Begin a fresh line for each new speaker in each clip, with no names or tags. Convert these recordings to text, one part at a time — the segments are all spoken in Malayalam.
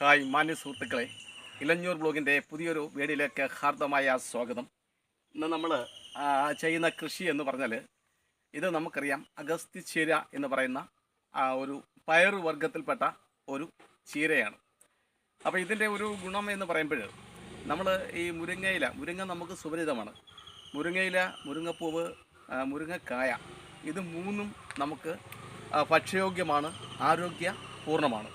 ഹായ് മാന്യ സുഹൃത്തുക്കളെ ഇലഞ്ഞൂർ ബ്ലോഗിന്റെ പുതിയൊരു വീഡിയോയിലേക്ക് ഹാർദമായ സ്വാഗതം. ഇന്ന് നമ്മൾ ചെയ്യുന്ന കൃഷി എന്ന് പറഞ്ഞാൽ ഇത് നമുക്കറിയാം അഗസ്തി ചീര എന്ന് പറയുന്ന ഒരു പയർ വർഗത്തിൽപ്പെട്ട ഒരു ചീരയാണ്. അപ്പോൾ ഇതിന്റെ ഒരു ഗുണം എന്ന് പറയുമ്പോൾ നമ്മൾ ഈ മുരിങ്ങയില മുരിങ്ങ നമുക്ക് സുപരിതമാണ് മുരിങ്ങയില മുരിങ്ങപ്പൂവ് മുരിങ്ങക്കായ ഇത് മൂന്നും നമുക്ക് ഭക്ഷ്യയോഗ്യമാണ് ആരോഗ്യ പൂർണമാണ്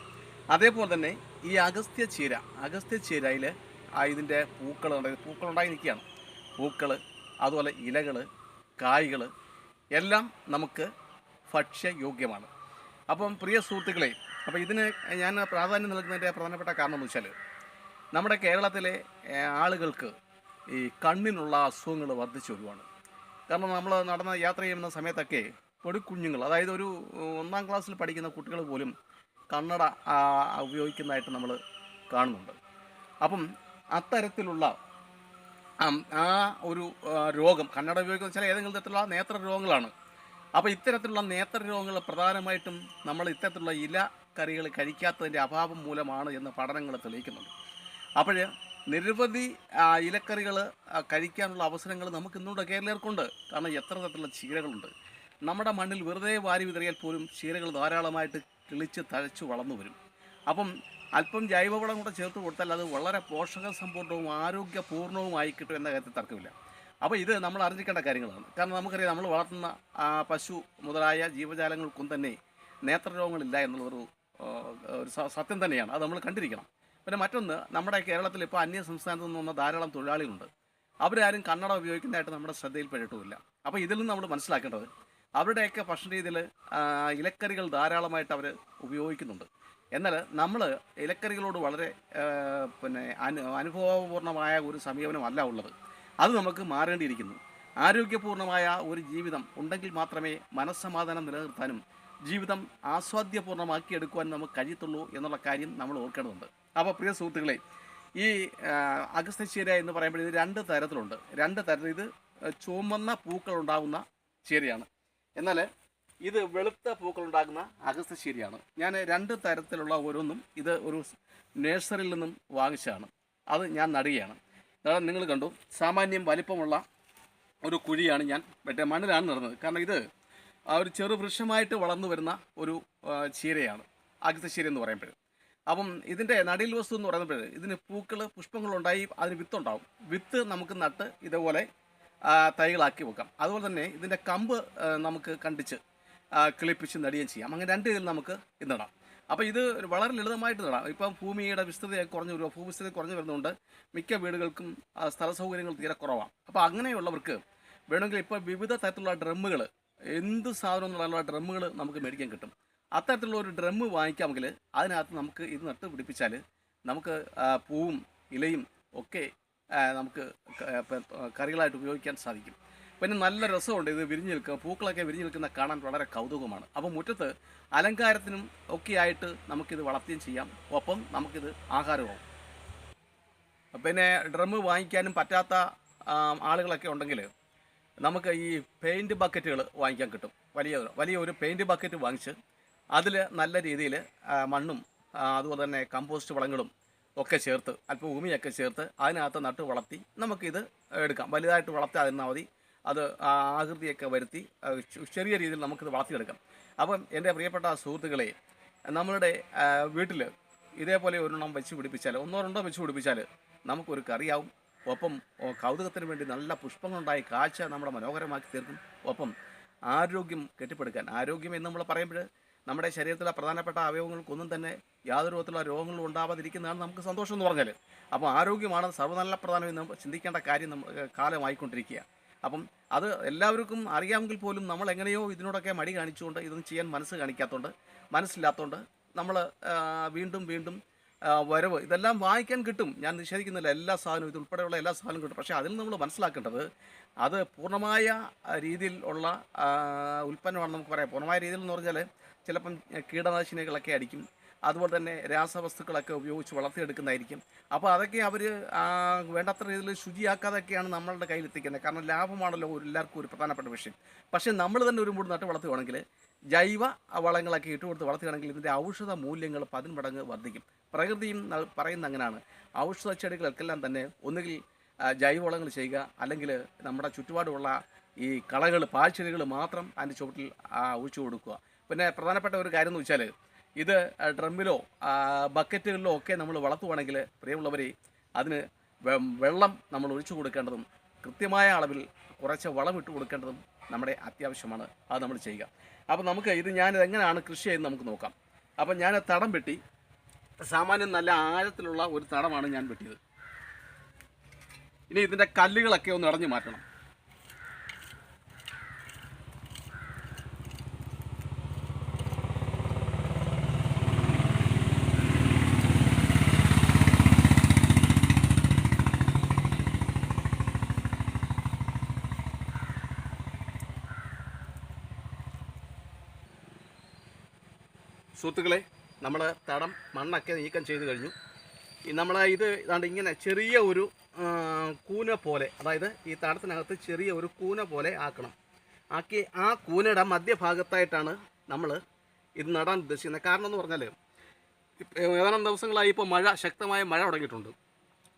അതേപോലെ തന്നെ ഈ അഗസ്ത്യ ചീര അഗസ്ത്യ ചീരയിൽ ഇതിന്റെ പൂക്കൾ ഉണ്ടായി പൂക്കളുണ്ടായി നിൽക്കുകയാണ്. പൂക്കൾ അതുപോലെ ഇലകൾ കായ്കൾ എല്ലാം നമുക്ക് ഭക്ഷ്യയോഗ്യമാണ്. അപ്പം പ്രിയ സുഹൃത്തുക്കളെ അപ്പോൾ ഇതിന് ഞാൻ പ്രാധാന്യം നൽകുന്നതിന്റെ പ്രധാനപ്പെട്ട കാരണം എന്ന് വെച്ചാൽ നമ്മുടെ കേരളത്തിലെ ആളുകൾക്ക് ഈ കണ്ണിനുള്ള അസുഖങ്ങൾ വർദ്ധിച്ചു വരുവാണ്. കാരണം നമ്മൾ നടന്ന യാത്ര ചെയ്യുന്ന സമയത്തൊക്കെ പൊടിക്കുഞ്ഞുങ്ങൾ അതായത് ഒരു ഒന്നാം ക്ലാസ്സിൽ പഠിക്കുന്ന കുട്ടികൾ പോലും കണ്ണട ഉപയോഗിക്കുന്നതായിട്ട് നമ്മൾ കാണുന്നുണ്ട്. അപ്പം അത്തരത്തിലുള്ള ആ ഒരു രോഗം കണ്ണട ഉപയോഗിക്കുന്ന ചില ഏതെങ്കിലും തരത്തിലുള്ള നേത്ര രോഗങ്ങളാണ്. അപ്പോൾ ഇത്തരത്തിലുള്ള നേത്ര രോഗങ്ങൾ പ്രധാനമായിട്ടും നമ്മൾ ഇത്തരത്തിലുള്ള ഇല കറികൾ കഴിക്കാത്തതിന്റെ അഭാവം മൂലമാണ് എന്ന് പഠനങ്ങൾ തെളിയിക്കുന്നുണ്ട്. അപ്പോൾ നിരവധി ഇലക്കറികൾ കഴിക്കാനുള്ള അവസരങ്ങൾ നമുക്ക് ഇന്നുകൂടെ കേരളീയർക്കുണ്ട്. കാരണം എത്ര തരത്തിലുള്ള ചീരകളുണ്ട്. നമ്മുടെ മണ്ണിൽ വെറുതെ വാരി വിതറിയാൽ പോലും ചീരകൾ ധാരാളമായിട്ട് കിളിച്ച് തഴച്ച് വളർന്നു വരും. അപ്പം അല്പം ജൈവവളം കൂടെ ചേർത്ത് കൊടുത്താൽ അത് വളരെ പോഷക സമ്പൂർണവും ആരോഗ്യപൂർണവുമായി കിട്ടും എന്ന കാര്യത്തിൽ തർക്കമില്ല. അപ്പോൾ ഇത് നമ്മൾ അറിഞ്ഞിരിക്കേണ്ട കാര്യങ്ങളാണ്. കാരണം നമുക്കറിയാം നമ്മൾ വളർത്തുന്ന പശു മുതലായ ജീവജാലങ്ങൾക്കും തന്നെ നേത്രരോഗങ്ങളില്ല എന്നുള്ളൊരു ഒരു സത്യം തന്നെയാണ്. അത് നമ്മൾ കണ്ടിരിക്കണം. പിന്നെ മറ്റൊന്ന് നമ്മുടെ കേരളത്തിൽ ഇപ്പോൾ അന്യ സംസ്ഥാനത്ത് നിന്ന് വന്ന ധാരാളം തൊഴിലാളികളുണ്ട്. അവരാരും കന്നഡ ഉപയോഗിക്കുന്നതായിട്ട് നമ്മുടെ ശ്രദ്ധയിൽപ്പെട്ടിട്ടുമില്ല. അപ്പോൾ ഇതിൽ നിന്ന് നമ്മൾ മനസ്സിലാക്കേണ്ടത് അവരുടെയൊക്കെ ഭക്ഷണ രീതിയിൽ ഇലക്കറികൾ ധാരാളമായിട്ട് അവർ ഉപയോഗിക്കുന്നുണ്ട്. എന്നാൽ നമ്മൾ ഇലക്കറികളോട് വളരെ പിന്നെ അനു അനുഭവപൂർണമായ ഒരു സമീപനമല്ല ഉള്ളത്. അത് നമുക്ക് മാറേണ്ടിയിരിക്കുന്നു. ആരോഗ്യപൂർണമായ ഒരു ജീവിതം ഉണ്ടെങ്കിൽ മാത്രമേ മനസ്സമാധാനം നിലനിർത്താനും ജീവിതം ആസ്വാദ്യപൂർണമാക്കി എടുക്കുവാൻ നമുക്ക് കഴിയത്തുള്ളൂ എന്നുള്ള കാര്യം നമ്മൾ ഓർക്കേണ്ടതുണ്ട്. അപ്പോൾ പ്രിയ സുഹൃത്തുക്കളെ ഈ അഗസ്ത്യചീര എന്ന് പറയുമ്പോൾ ഇത് രണ്ട് തരത്തിലുണ്ട്. രണ്ട് തരത്തിൽ ഇത് ചുമന്ന പൂക്കൾ ഉണ്ടാകുന്ന ചീരയാണ്. എന്നാൽ ഇത് വെളുത്ത പൂക്കൾ ഉണ്ടാകുന്ന അഗസ്ത്യച്ചീരയാണ് ഞാൻ രണ്ട് തരത്തിലുള്ള ഓരോന്നും ഇത് ഒരു നേഴ്സറിയിൽ നിന്നും വാങ്ങിച്ചതാണ്. അത് ഞാൻ നടുകയാണ്. അതാണ് നിങ്ങൾ കണ്ടു സാമാന്യം വലിപ്പമുള്ള ഒരു കുഴിയാണ് ഞാൻ മറ്റേ മണ്ണിലാണ് നടന്നത്. കാരണം ഇത് ആ ഒരു ചെറു വൃക്ഷമായിട്ട് വളർന്നു വരുന്ന ഒരു ചീരയാണ് അഗസ്ത്യശീര എന്ന് പറയുമ്പോൾ അപ്പം ഇതിന്റെ നടീൽ വസ്തു എന്ന് പറയുമ്പോൾ ഇതിന് പൂക്കൾ പുഷ്പങ്ങളുണ്ടായി അതിന് വിത്തുണ്ടാവും. വിത്ത് നമുക്ക് നട്ട് ഇതേപോലെ തൈകളാക്കി വെക്കാം. അതുപോലെ തന്നെ ഇതിന്റെ കമ്പ് നമുക്ക് കണ്ടിച്ച് കിളിപ്പിച്ച് നടുകയും ചെയ്യാം. അങ്ങനെ രണ്ട് രീതിയിൽ നമുക്ക് ഇത് നടാം. അപ്പോൾ ഇത് വളരെ ലളിതമായിട്ട് നടാം. ഇപ്പം ഭൂമിയുടെ വിസ്തൃതി കുറഞ്ഞു വരുമോ ഭൂവിസ്തൃതി കുറഞ്ഞു വരുന്നതുകൊണ്ട് മിക്ക വീടുകൾക്കും സ്ഥല സൗകര്യങ്ങൾ തീരെ കുറവാണ്. അപ്പോൾ അങ്ങനെയുള്ളവർക്ക് വേണമെങ്കിൽ ഇപ്പോൾ വിവിധ തരത്തിലുള്ള ഡ്രമ്മുകൾ എന്ത് സാധനം എന്നുള്ള ഡ്രമ്മുകൾ നമുക്ക് മേടിക്കാൻ കിട്ടും. അത്തരത്തിലുള്ള ഒരു ഡ്രമ്മ് വാങ്ങിക്കാമെങ്കിൽ അതിനകത്ത് നമുക്ക് ഇത് നട്ട് പിടിപ്പിച്ചാൽ നമുക്ക് പൂവും ഇലയും ഒക്കെ നമുക്ക് കറികളായിട്ട് ഉപയോഗിക്കാൻ സാധിക്കും. പിന്നെ നല്ല രസമുണ്ട് ഇത് വിരിഞ്ഞു നിൽക്കുക. പൂക്കളൊക്കെ വിരിഞ്ഞു നിൽക്കുന്ന കാണാൻ വളരെ കൗതുകമാണ്. അപ്പോൾ മുറ്റത്ത് അലങ്കാരത്തിനും ഒക്കെ ആയിട്ട് നമുക്കിത് വളർത്തുകയും ചെയ്യാം. ഒപ്പം നമുക്കിത് ആഹാരമാവും പിന്നെ ഡ്രമ്മ് വാങ്ങിക്കാനും പറ്റാത്ത ആളുകളൊക്കെ ഉണ്ടെങ്കിൽ നമുക്ക് ഈ പെയിന്റ് ബക്കറ്റുകൾ വാങ്ങിക്കാൻ കിട്ടും. വലിയ വലിയ ഒരു പെയിന്റ് ബക്കറ്റ് വാങ്ങിച്ച് അതിൽ നല്ല രീതിയിൽ മണ്ണും അതുപോലെ തന്നെ കമ്പോസ്റ്റ് വളങ്ങളും ഒക്കെ ചേർത്ത് അല്പം ഭൂമിയൊക്കെ ചേർത്ത് അതിനകത്ത് നട്ട് വളർത്തി നമുക്കിത് എടുക്കാം. വലുതായിട്ട് വളർത്തി നിന്നാൽ മതി. അത് ആകൃതിയൊക്കെ വരുത്തി ചെറിയ രീതിയിൽ നമുക്കിത് വളർത്തിയെടുക്കാം. അപ്പം എന്റെ പ്രിയപ്പെട്ട സുഹൃത്തുക്കളെ നമ്മളുടെ വീട്ടിൽ ഇതേപോലെ ഒരെണ്ണം വെച്ച് പിടിപ്പിച്ചാൽ ഒന്നോ രണ്ടോ വെച്ച് പിടിപ്പിച്ചാൽ നമുക്കൊരു കറിയാവും. ഒപ്പം കൗതുകത്തിന് വേണ്ടി നല്ല പുഷ്പങ്ങളുണ്ടായി കാഴ്ച നമ്മുടെ മനോഹരമാക്കി തീർക്കും. ഒപ്പം ആരോഗ്യം കെട്ടിപ്പടുക്കാൻ ആരോഗ്യം എന്ന് നമ്മൾ പറയുമ്പോൾ നമ്മുടെ ശരീരത്തിലെ പ്രധാനപ്പെട്ട അവയവങ്ങൾക്കൊന്നും തന്നെ യാതൊരു വിധത്തിലുള്ള രോഗങ്ങളും ഉണ്ടാവാതിരിക്കുന്നതാണ് നമുക്ക് സന്തോഷം എന്ന് പറഞ്ഞാൽ അപ്പോൾ ആരോഗ്യമാണ് സർവനല്ല പ്രധാനം ചിന്തിക്കേണ്ട കാര്യം നമ്മൾ കാലമായിക്കൊണ്ടിരിക്കുക അപ്പം അത് എല്ലാവർക്കും അറിയാമെങ്കിൽ പോലും നമ്മൾ എങ്ങനെയോ ഇതിനോടൊക്കെ മടി കാണിച്ചുകൊണ്ട് ഇതൊന്നും ചെയ്യാൻ മനസ്സ് കാണിക്കാത്തതുകൊണ്ട് മനസ്സില്ലാത്തതുകൊണ്ട് നമ്മൾ വീണ്ടും വീണ്ടും വരവ് ഇതെല്ലാം വായിക്കാൻ കിട്ടും. ഞാൻ നിഷേധിക്കുന്നില്ല. എല്ലാ സാധനവും ഇതുൾപ്പെടെയുള്ള എല്ലാ സാധനവും കിട്ടും. പക്ഷേ അതിൽ നമ്മൾ മനസ്സിലാക്കേണ്ടത് അത് പൂർണമായ രീതിയിൽ ഉള്ള ഉൽപ്പന്നമാണ് നമുക്ക് പറയാം. പൂർണമായ രീതിയിൽ എന്ന് പറഞ്ഞാൽ ചിലപ്പം കീടനാശിനികളൊക്കെ അടിക്കും. അതുപോലെ തന്നെ രാസവസ്തുക്കളൊക്കെ ഉപയോഗിച്ച് വളർത്തിയെടുക്കുന്നതായിരിക്കും. അപ്പോൾ അതൊക്കെ അവർ വേണ്ടത്ര രീതിയിൽ ശുചിയാക്കാതൊക്കെയാണ് നമ്മളുടെ കയ്യിലെത്തിക്കുന്നത്. കാരണം ലാഭമാണല്ലോ ഒരു എല്ലാവർക്കും ഒരു പ്രധാനപ്പെട്ട വിഷയം. പക്ഷേ നമ്മൾ തന്നെ ഒരു മൂട് നട്ട് വളർത്തുകയാണെങ്കിൽ ജൈവ വളങ്ങളൊക്കെ ഇട്ട് കൊടുത്ത് വളർത്തുകയാണെങ്കിൽ ഇതിന്റെ ഔഷധ മൂല്യങ്ങൾ പതിന്മടങ്ങ് വർദ്ധിക്കും. പ്രകൃതിയും പറയുന്ന അങ്ങനെയാണ്. ഔഷധ ചെടികൾക്കെല്ലാം തന്നെ ഒന്നുകിൽ ജൈവ ജൈവവളങ്ങൾ ചെയ്യുക അല്ലെങ്കിൽ നമ്മുടെ ചുറ്റുപാടുമുള്ള ഈ കളകൾ പാഴ്ചെടികൾ മാത്രം അതിന്റെ ചുവട്ടിൽ ഒഴിച്ചു കൊടുക്കുക. പിന്നെ പ്രധാനപ്പെട്ട ഒരു കാര്യം എന്ന് വെച്ചാൽ ഇത് ഡ്രമ്മിലോ ബക്കറ്റുകളിലോ ഒക്കെ നമ്മൾ വളർത്തുവാണെങ്കിൽ പ്രിയമുള്ളവരെ അതിന് വെള്ളം നമ്മൾ ഒഴിച്ചു കൊടുക്കേണ്ടതും കൃത്യമായ അളവിൽ കുറച്ച് വളമിട്ട് കൊടുക്കേണ്ടതും നമ്മുടെ അത്യാവശ്യമാണ്. അത് നമ്മൾ ചെയ്യുക. അപ്പോൾ നമുക്ക് ഇത് ഞാനിത് എങ്ങനെയാണ് കൃഷി ചെയ്യുന്നത് നമുക്ക് നോക്കാം. അപ്പോൾ ഞാൻ തടം വെട്ടി സാമാന്യം നല്ല ആഴത്തിലുള്ള ഒരു തടമാണ് ഞാൻ വെട്ടിയത്. ഇനി ഇതിന്റെ കല്ലുകളൊക്കെ ഒന്ന് ഇടഞ്ഞു മാറ്റണം. സുഹൃത്തുക്കളെ നമ്മൾ തടം മണ്ണൊക്കെ നീക്കം ചെയ്ത് കഴിഞ്ഞു. നമ്മൾ ഇത് ഇതാണ്ട് ഇങ്ങനെ ചെറിയ ഒരു കൂന പോലെ അതായത് ഈ തടത്തിനകത്ത് ചെറിയ ഒരു കൂന പോലെ ആക്കണം. ആക്കി ആ കൂനയുടെ മധ്യഭാഗത്തായിട്ടാണ് നമ്മൾ ഇത് നടാൻ ഉദ്ദേശിക്കുന്നത്. കാരണം എന്ന് പറഞ്ഞാൽ ഏതാനും ദിവസങ്ങളായി ഇപ്പോൾ മഴ ശക്തമായ മഴ തുടങ്ങിയിട്ടുണ്ട്.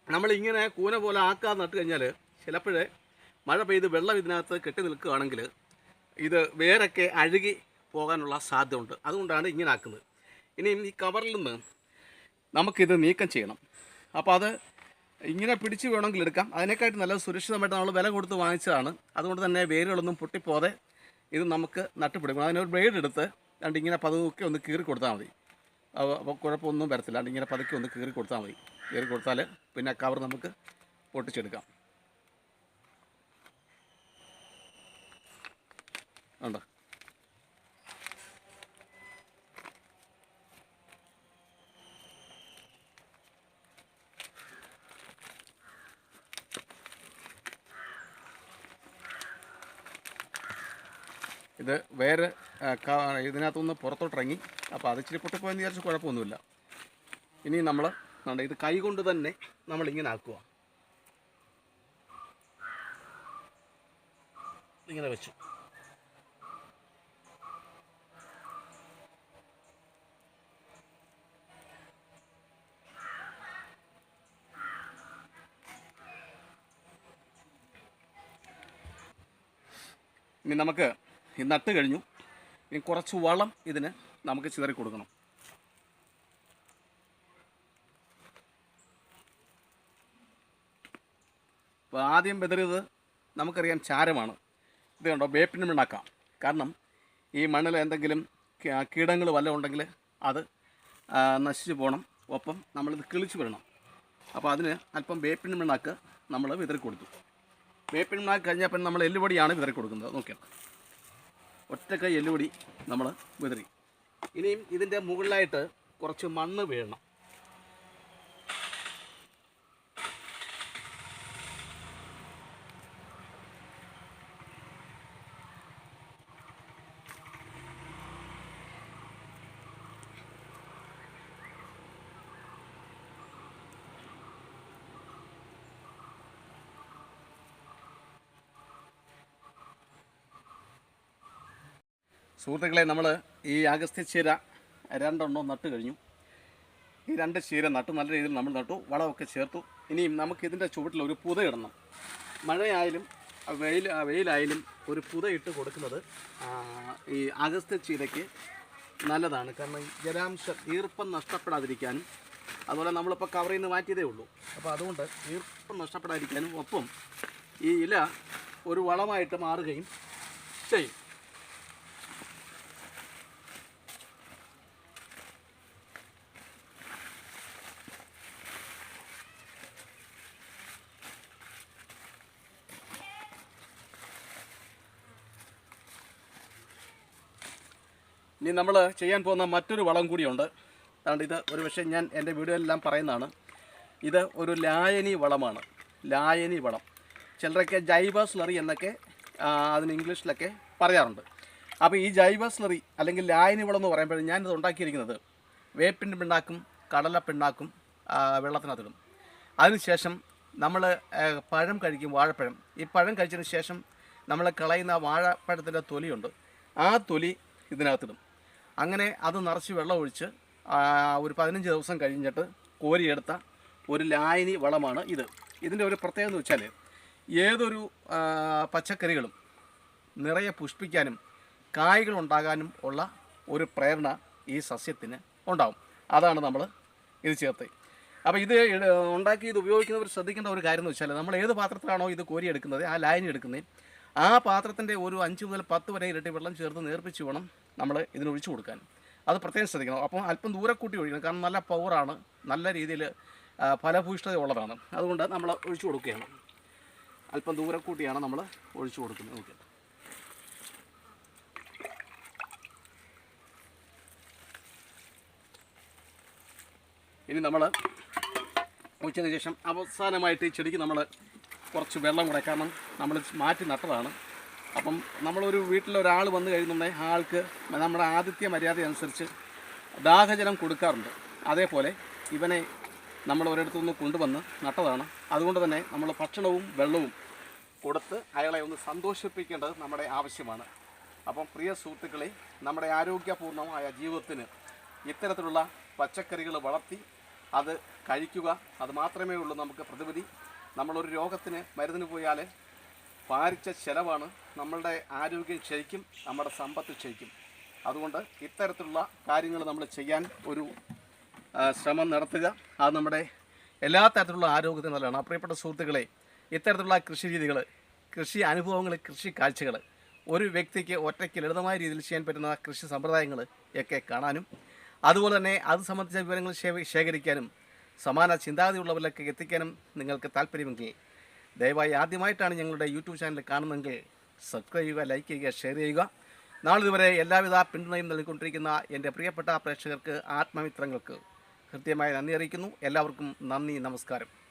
നമ്മളിങ്ങനെ കൂന പോലെ ആക്കാതെ നട്ട് കഴിഞ്ഞാൽ ചിലപ്പോഴേ മഴ പെയ്ത് വെള്ളം ഇതിനകത്ത് കെട്ടി നിൽക്കുകയാണെങ്കിൽ ഇത് വേരൊക്കെ അഴുകി പോകാനുള്ള സാധ്യത ഉണ്ട് അതുകൊണ്ടാണ് ഇങ്ങനെ ആക്കുന്നത്. ഇനിയും ഈ കവറിൽ നിന്ന് നമുക്കിത് നീക്കം ചെയ്യണം. അപ്പോൾ അത് ഇങ്ങനെ പിടിച്ച് വേണമെങ്കിൽ എടുക്കാം. അതിനേക്കായിട്ട് നല്ല സുരക്ഷിതമായിട്ട് നമ്മൾ വില കൊടുത്ത് വാങ്ങിച്ചതാണ്. അതുകൊണ്ട് തന്നെ വേരുകളൊന്നും പൊട്ടിപ്പോതെ ഇത് നമുക്ക് നട്ടുപിടിക്കും അതിനൊരു ബ്ലേഡ് എടുത്ത് രണ്ട് ഇങ്ങനെ പതുക്കെ ഒന്ന് കീറി കൊടുത്താൽ മതി. അപ്പോൾ കുഴപ്പമൊന്നും വരത്തില്ല. രണ്ട് ഇങ്ങനെ പതുക്കെ ഒന്ന് കീറി കൊടുത്താൽ മതി. കീറി കൊടുത്താൽ പിന്നെ കവർ നമുക്ക് പൊട്ടിച്ചെടുക്കാം. ഉണ്ടോ? ഇത് വേറെ ഇതിനകത്തുനിന്ന് പുറത്തോട്ടിറങ്ങി. അപ്പോൾ അത് ഇച്ചിരി പൊട്ടിപ്പോയെന്ന് വിചാരിച്ച് കുഴപ്പമൊന്നുമില്ല. ഇനി നമ്മൾ ഇത് കൈ കൊണ്ട് തന്നെ നമ്മൾ ഇങ്ങനെ ആക്കുക. ഇങ്ങനെ വെച്ചു. ഇനി നമുക്ക് നട്ട് കഴിഞ്ഞു. ഇനി കുറച്ച് വളം ഇതിന് നമുക്ക് ചിതറി കൊടുക്കണം. അപ്പോൾ ആദ്യം ബെതറിയത് നമുക്കറിയാം ചാരമാണ്. ഇത് കണ്ടോ വേപ്പിന് മണ്ണാക്കാം. കാരണം ഈ മണ്ണിൽ എന്തെങ്കിലും കീടങ്ങൾ വല്ലതും ഉണ്ടെങ്കിൽ അത് നശിച്ചു പോകണം ഒപ്പം നമ്മളിത് കിളിച്ച് വരണം. അപ്പോൾ അതിന് അല്പം വേപ്പിൻ മണ്ണാക്ക് നമ്മൾ വിതറി കൊടുത്തു. വേപ്പിൻ മണ്ണാക്ക് കഴിഞ്ഞാൽ പിന്നെ നമ്മൾ എല്ലുപൊടിയാണ് വിതറി കൊടുക്കുന്നത്. നോക്കിയാൽ ഒറ്റക്കൈ എല്ലുപൊടി നമ്മൾ വിതറി. ഇനിയും ഇതിന്റെ മുകളിലായിട്ട് കുറച്ച് മണ്ണ് വീഴണം സുഹൃത്തുക്കളെ നമ്മൾ ഈ അഗസ്ത്യ ചീര രണ്ടെണ്ണം നട്ട് കഴിഞ്ഞു. ഈ രണ്ട് ചീര നട്ടു നല്ല രീതിയിൽ നമ്മൾ നട്ടു വളമൊക്കെ ചേർത്തു. ഇനിയും നമുക്ക് ഇതിന്റെ ചുവട്ടിൽ ഒരു പുത ഇടണം. മഴയായാലും വെയിൽ വെയിലായാലും ഒരു പുത ഇട്ട് കൊടുക്കുന്നത് ഈ അഗസ്ത്യ ചീരയ്ക്ക് നല്ലതാണ്. കാരണം ജലാംശം ഈർപ്പം നഷ്ടപ്പെടാതിരിക്കാനും അതുപോലെ നമ്മളിപ്പോൾ കവറിൽ നിന്ന് മാറ്റിയതേ ഉള്ളൂ. അപ്പോൾ അതുകൊണ്ട് ഈർപ്പം നഷ്ടപ്പെടാതിരിക്കാനും ഒപ്പം ഈ ഇല ഒരു വളമായിട്ട് മാറുകയും ചെയ്യും. ഇനി നമ്മൾ ചെയ്യാൻ പോകുന്ന മറ്റൊരു വളം കൂടിയുണ്ട്. അതുകൊണ്ട് ഇത് ഒരു പക്ഷേ ഞാൻ എന്റെ വീഡിയോയിലെല്ലാം പറയുന്നതാണ്. ഇത് ഒരു ലായനി വളമാണ്. ലായനി വളം. ചിലരൊക്കെ ജൈവ സ്ലറി എന്നൊക്കെ അതിന് ഇംഗ്ലീഷിലൊക്കെ പറയാറുണ്ട്. അപ്പോൾ ഈ ജൈവ സ്ലറി അല്ലെങ്കിൽ ലായനി വളം എന്ന് പറയുമ്പോൾ ഞാനിത് ഉണ്ടാക്കിയിരിക്കുന്നത് വേപ്പിന്റെ പിണ്ണാക്കും കടല പിണ്ണാക്കും വെള്ളത്തിനകത്തിടും. അതിനുശേഷം നമ്മൾ പഴം കഴിക്കും വാഴപ്പഴം. ഈ പഴം കഴിച്ചതിന് ശേഷം നമ്മൾ കളയുന്ന വാഴപ്പഴത്തിന്റെ തൊലിയുണ്ട്. ആ തൊലി ഇതിനകത്തിടും. അങ്ങനെ അത് നിറച്ച് വെള്ളമൊഴിച്ച് ഒരു പതിനഞ്ച് ദിവസം കഴിഞ്ഞിട്ട് കോരിയെടുത്ത ഒരു ലായനി വളമാണ് ഇത്. ഇതിന്റെ ഒരു പ്രത്യേകത എന്ന് വെച്ചാൽ ഏതൊരു പച്ചക്കറികളും നിറയെ പുഷ്പിക്കാനും കായ്കൾ ഉണ്ടാകാനും ഉള്ള ഒരു പ്രേരണ ഈ സസ്യത്തിന് ഉണ്ടാവും. അതാണ് നമ്മൾ ഇത് ചേർത്ത്. അപ്പോൾ ഇത് ഉണ്ടാക്കി ഇത് ഉപയോഗിക്കുന്നവർ ശ്രദ്ധിക്കേണ്ട ഒരു കാര്യം എന്ന് വെച്ചാൽ നമ്മൾ ഏത് പാത്രത്തിലാണോ ഇത് കോരിയെടുക്കുന്നത് ആ ലായനി എടുക്കുന്നത് ആ പാത്രത്തിന്റെ ഒരു അഞ്ച് മുതൽ പത്ത് വരെ ഇരട്ടി വെള്ളം ചേർത്ത് നേർപ്പിച്ച് വേണം നമ്മൾ ഇതിന് ഒഴിച്ചു കൊടുക്കാൻ. അത് പ്രത്യേകം ശ്രദ്ധിക്കണം. അപ്പം അല്പം ദൂരെ കൂട്ടി ഒഴിക്കണം. കാരണം നല്ല പവറാണ് നല്ല രീതിയിൽ ഫലഭൂഷ്ഠത ഉള്ളതാണ് അതുകൊണ്ട് നമ്മൾ ഒഴിച്ചു കൊടുക്കുകയാണ്. അല്പം ദൂരെ കൂട്ടിയാണ് നമ്മൾ ഒഴിച്ചു കൊടുക്കുന്നത്. ഓക്കെ. ഇനി നമ്മൾ ഉച്ചയ്ക്ക് ശേഷം അവസാനമായിട്ട് ഈ ചെടിക്ക് നമ്മൾ കുറച്ച് വെള്ളം കൂടെ കാരണം നമ്മൾ മാറ്റി നട്ടതാണ്. അപ്പം നമ്മളൊരു വീട്ടിലൊരാൾ വന്നു കഴിയുന്നുണ്ടെങ്കിൽ ആ ആൾക്ക് നമ്മുടെ ആതിഥ്യ മര്യാദ അനുസരിച്ച് ദാഹജലം കൊടുക്കാറുണ്ട്. അതേപോലെ ഇവനെ നമ്മൾ ഒരിടത്തു നിന്ന് കൊണ്ടുവന്ന് നട്ടതാണ്. അതുകൊണ്ട് തന്നെ നമ്മൾ ഭക്ഷണവും വെള്ളവും കൊടുത്ത് അയാളെ ഒന്ന് സന്തോഷിപ്പിക്കേണ്ടത് നമ്മുടെ ആവശ്യമാണ്. അപ്പം പ്രിയ സുഹൃത്തുക്കളെ നമ്മുടെ ആരോഗ്യപൂർണമായ ജീവിതത്തിന് ഇത്തരത്തിലുള്ള പച്ചക്കറികൾ വളർത്തി അത് കഴിക്കുക. അത് മാത്രമേ ഉള്ളൂ നമുക്ക് പ്രതിവിധി. നമ്മളൊരു രോഗത്തിന് മരുന്നിന് പോയാൽ ഭാരിച്ച ചിലവാണ് നമ്മളുടെ ആരോഗ്യം ക്ഷയിക്കും നമ്മുടെ സമ്പത്ത് ക്ഷയിക്കും. അതുകൊണ്ട് ഇത്തരത്തിലുള്ള കാര്യങ്ങൾ നമ്മൾ ചെയ്യാൻ ഒരു ശ്രമം നടത്തുക. അത് നമ്മുടെ എല്ലാ തരത്തിലുള്ള ആരോഗ്യത്തിന് നല്ലതാണ്. പ്രിയപ്പെട്ട സുഹൃത്തുക്കളെ ഇത്തരത്തിലുള്ള കൃഷി രീതികൾ കൃഷി അനുഭവങ്ങൾ കൃഷി കാഴ്ചകൾ ഒരു വ്യക്തിക്ക് ഒറ്റയ്ക്ക് ലളിതമായ രീതിയിൽ ചെയ്യാൻ പറ്റുന്ന കൃഷി സമ്പ്രദായങ്ങൾ ഒക്കെ കാണാനും അതുപോലെ തന്നെ അത് സംബന്ധിച്ച വിവരങ്ങൾ ശേഖരിക്കാനും സമാന ചിന്താഗതിയുള്ളവരിലേക്ക് എത്തിക്കാനും നിങ്ങൾക്ക് താല്പര്യമെങ്കിൽ ദയവായി ആദ്യമായിട്ടാണ് ഞങ്ങളുടെ യൂട്യൂബ് ചാനൽ കാണുന്നതെങ്കിൽ സബ്സ്ക്രൈബ് ചെയ്യുക ലൈക്ക് ചെയ്യുക ഷെയർ ചെയ്യുക. നാളിതുവരെ എല്ലാവിധ പിന്തുണയും നൽകിക്കൊണ്ടിരിക്കുന്ന എന്റെ പ്രിയപ്പെട്ട പ്രേക്ഷകർക്ക് ആത്മമിത്രങ്ങൾക്ക് കൃത്യമായി നന്ദി അറിയിക്കുന്നു. എല്ലാവർക്കും നന്ദി നമസ്കാരം.